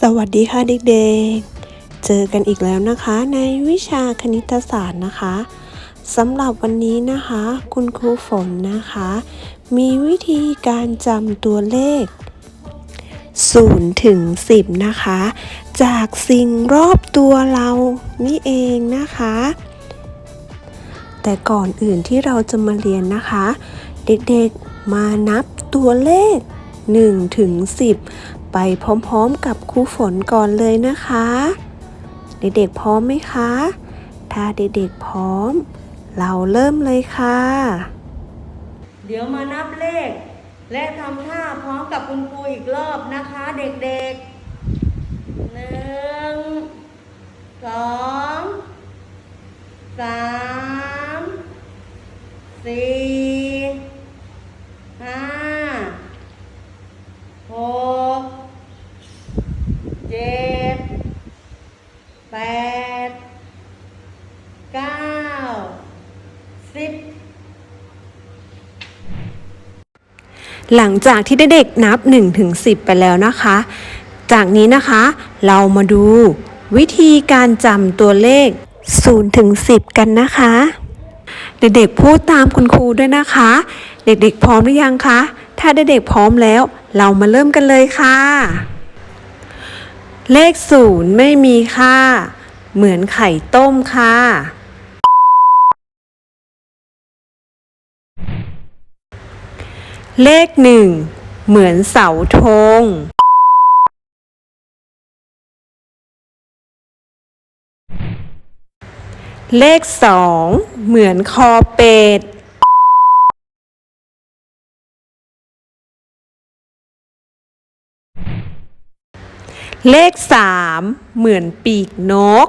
สวัสดีค่ะเด็กๆ เจอกันอีกแล้วนะคะในวิชาคณิตศาสตร์นะคะสำหรับวันนี้นะคะ คุณครูฝนนะคะ มีวิธีการจำตัวเลข0ถึง10 นะคะ จากสิ่งรอบตัวเรานี่เองนะคะ แต่ก่อนอื่นที่เราจะมาเรียนนะคะ เด็กๆมานับตัวเลข1ถึง10 ไปพร้อมๆกับครูฝนก่อนเลยนะคะ เด็กๆพร้อมไหมคะ ถ้าเด็กๆพร้อม เราเริ่มเลยค่ะ เดี๋ยวมานับเลข และทำท่าพร้อมกับคุณครูอีกรอบนะคะ เด็กๆหนึ่งสองสามสี่ห้าหกเจ็ดแปดเก้าสิบ หลังจากที่เด็กๆนับ1ถึง10 ไปแล้วนะคะ จากนี้นะคะ เรามาดูวิธีการจำตัวเลข0ถึง10 กันนะคะ เด็กๆพูดตามคุณครูด้วยนะคะ เด็กๆพร้อมหรือยังคะ ถ้าเด็กๆพร้อมแล้ว เรามาเริ่มกันเลยค่ะ เลขศูนย์ไม่มีค่า เหมือนไข่ต้มค่ะ เลขหนึ่งเหมือนเสาธงเลขสองเหมือนคอเป็ด เลขสามเหมือนปีกนก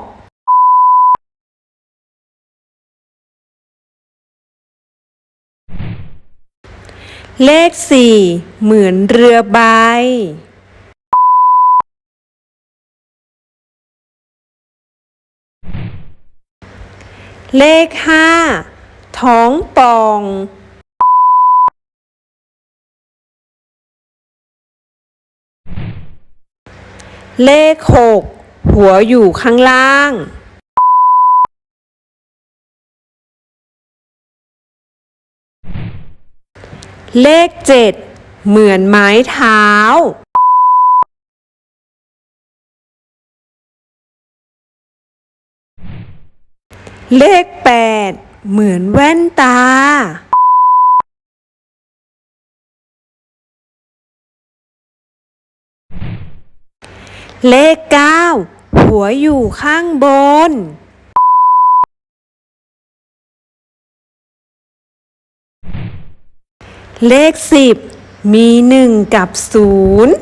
เลขสี่เหมือนเรือใบ เลขห้าท้องป่อง เลขหกหัวอยู่ข้างล่าง เลขเจ็ดเหมือนไม้เท้า เลขแปดเหมือนแว่นตา เลขเก้าหัวอยู่ข้างบน เลขสิบมีหนึ่งกับศูนย์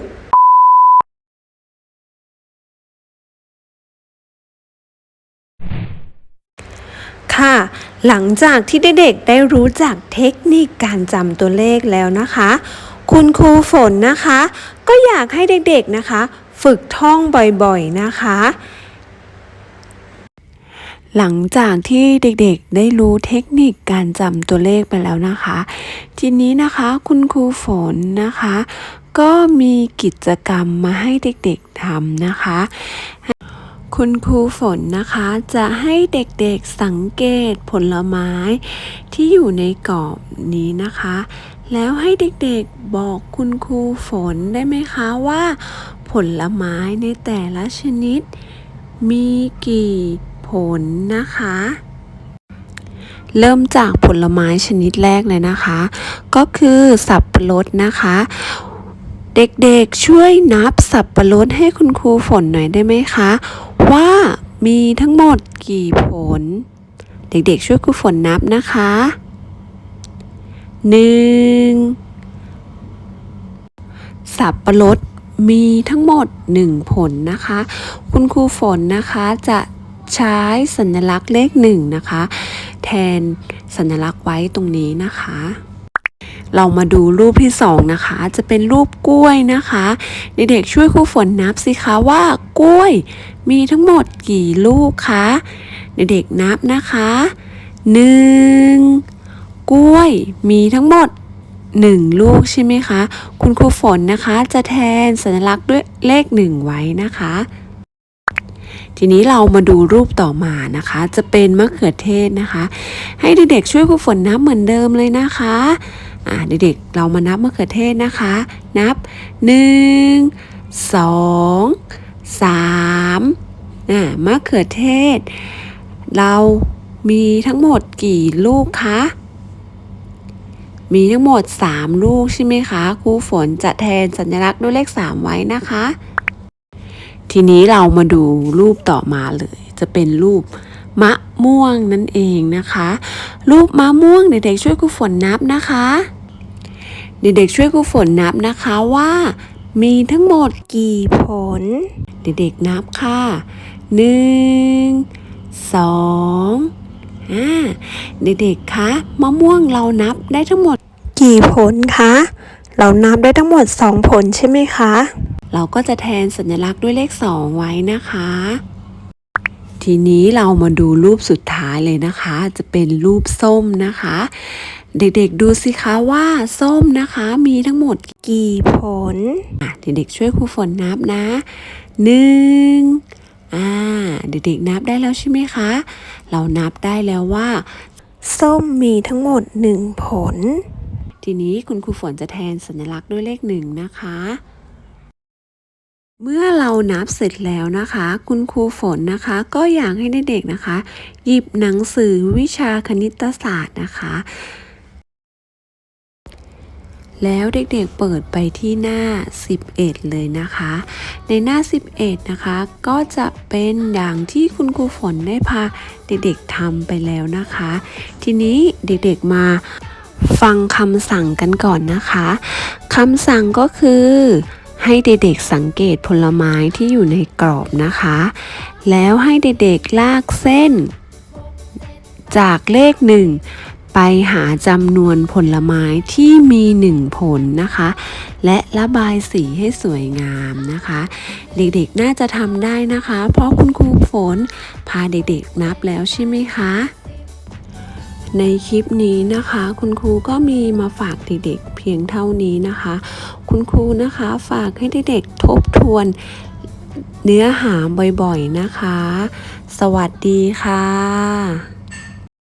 ค่ะ หลังจากที่เด็กๆได้รู้จักเทคนิคการจำตัวเลขแล้วนะคะ คุณครูฝนนะคะ ก็อยากให้เด็กๆนะคะ ฝึกท่องบ่อยๆนะคะ หลังจากที่เด็กๆได้รู้เทคนิคการจำตัวเลขไปแล้วนะคะ ทีนี้นะคะคุณครูฝนนะคะ ก็มีกิจกรรมมาให้เด็กๆทำนะคะ คุณครูฝนนะคะจะให้เด็กๆสังเกตผลไม้ที่อยู่ในกรอบนี้นะคะ แล้วให้เด็กๆบอกคุณครูฝนได้ไหมคะว่า ผลไม้ในแต่ละชนิด มีกี่ ลนะคะ เริ่มจากผลไม้ชนิดแรกเลยนะคะ ก็คือสับปะรดนะคะ เด็กๆช่วยนับสับปะรดให้คุณครูฝนหน่อยได้ไหมคะ ว่ามีทั้งหมดกี่ผล เด็กๆช่วยครูฝนนับนะคะหนึ่งสับปะรดมีทั้งหมด 1 ผลนะคะ คุณครูฝนนะคะจะ ใช้สัญลักษณ์เลขหนึ่งนะคะ แทนสัญลักษณ์ไว้ตรงนี้นะคะ เรามาดูรูปที่สองนะคะ จะเป็นรูปกล้วยนะคะเด็กๆช่วยครูฝนนับสิคะว่ากล้วยมีทั้งหมดกี่ลูกคะเด็กๆนับนะคะหนึ่งกล้วยมีทั้งหมด1ลูกใช่ไหมคะ คุณครูฝนนะคะจะแทนสัญลักษณ์ด้วยเลข1ไว้นะคะ ทีนี้เรามาดูรูปต่อมานะคะ จะเป็นมะเขือเทศนะคะ ให้เด็กๆช่วยครูฝนนับเหมือนเดิมเลยนะคะอ่าเด็กๆเรามานับมะเขือเทศนะคะ นับ 1 2 3อ่ามะเขือเทศ เรามีทั้งหมดกี่ลูกคะมีทั้งหมด 3 ลูกใช่ไหมคะครูฝนจะแทนสัญลักษณ์ด้วยเลข 3 ไว้นะคะ ทีนี้เรามาดูรูปต่อมาเลย จะเป็นรูปมะม่วงนั่นเองนะคะ รูปมะม่วงเด็กๆช่วยครูฝนนับนะคะ เด็กๆช่วยครูฝนนับนะคะว่า มีทั้งหมดกี่ผล เด็กๆนับค่ะหนึ่งสองอ่าเด็กๆคะมะม่วงเรานับได้ทั้งหมด กี่ผลคะเรานับได้ทั้งหมด 2 ผลใช่ไหมคะ เราก็จะแทนสัญลักษณ์ด้วยเลข 2 ไว้นะคะ ทีนี้เรามาดูรูปสุดท้ายเลยนะคะ จะเป็นรูปส้มนะคะ เด็กๆดูสิคะว่าส้มนะคะมีทั้งหมดกี่ผล เด็กๆช่วยครูฝนนับนะหนึ่งอ่าเด็กๆนับได้แล้วใช่ไหมคะ เรานับได้แล้วว่า ส้มมีทั้งหมด1ผล ทีนี้คุณครูฝนจะแทนสัญลักษณ์ด้วยเลขหนึ่งนะคะ เมื่อเรานับเสร็จแล้วนะคะ คุณครูฝนนะคะ ก็อยากให้เด็กๆนะคะ หยิบหนังสือวิชาคณิตศาสตร์นะคะ แล้วเด็กๆเปิดไปที่หน้า 11 เลยนะคะ ในหน้า 11 นะคะ ก็จะเป็นอย่างที่คุณครูฝนได้พาเด็กๆทำไปแล้วนะคะ ทีนี้เด็กๆมาฟังคำสั่งกันก่อนนะคะคำสั่งก็คือ ให้เด็กๆสังเกตผลไม้ที่อยู่ในกรอบนะคะ แล้วให้เด็กๆลากเส้น จากเลขหนึ่งไปหาจำนวนผลไม้ที่มีหนึ่งผลนะคะ และระบายสีให้สวยงามนะคะ เด็กๆน่าจะทำได้นะคะ เพราะคุณครูฝนพาเด็กๆนับแล้วใช่ไหมคะ ในคลิปนี้นะคะ คุณครูก็มีมาฝากเด็กๆเพียงเท่านี้นะคะ คุณครูนะคะฝากให้เด็กๆทบทวนเนื้อหาบ่อยๆนะคะ สวัสดีค่ะ